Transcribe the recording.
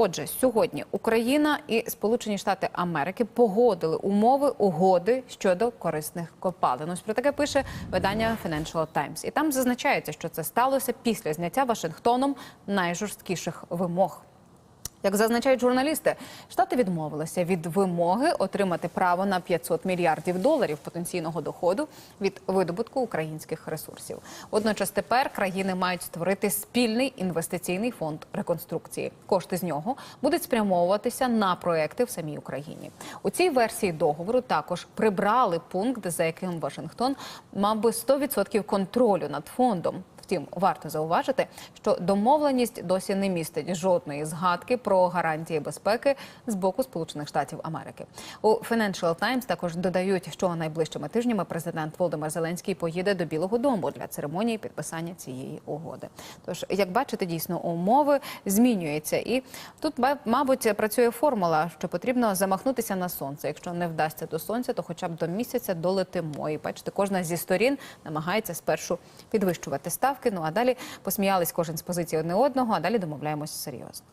Отже, сьогодні Україна і Сполучені Штати Америки погодили умови угоди щодо корисних копалин. Ось про таке пише видання Financial Times. І там зазначається, що це сталося після зняття Вашингтоном найжорсткіших вимог. Як зазначають журналісти, штати відмовилися від вимоги отримати право на 500 мільярдів доларів потенційного доходу від видобутку українських ресурсів. Водночас тепер країни мають створити спільний інвестиційний фонд реконструкції. Кошти з нього будуть спрямовуватися на проекти в самій Україні. У цій версії договору також прибрали пункт, за яким Вашингтон мав би 100% контролю над фондом. Втім, варто зауважити, що домовленість досі не містить жодної згадки про гарантії безпеки з боку Сполучених Штатів Америки. У Financial Times також додають, що найближчими тижнями президент Володимир Зеленський поїде до Білого Дому для церемонії підписання цієї угоди. Тож, як бачите, дійсно умови змінюються, і тут мабуть працює формула, що потрібно замахнутися на сонце. Якщо не вдасться до сонця, то хоча б до місяця долетимо. І бачите, кожна зі сторін намагається спершу підвищувати ставки. Ну а далі посміялись кожен з позиції одне одного, а далі домовляємося серйозно.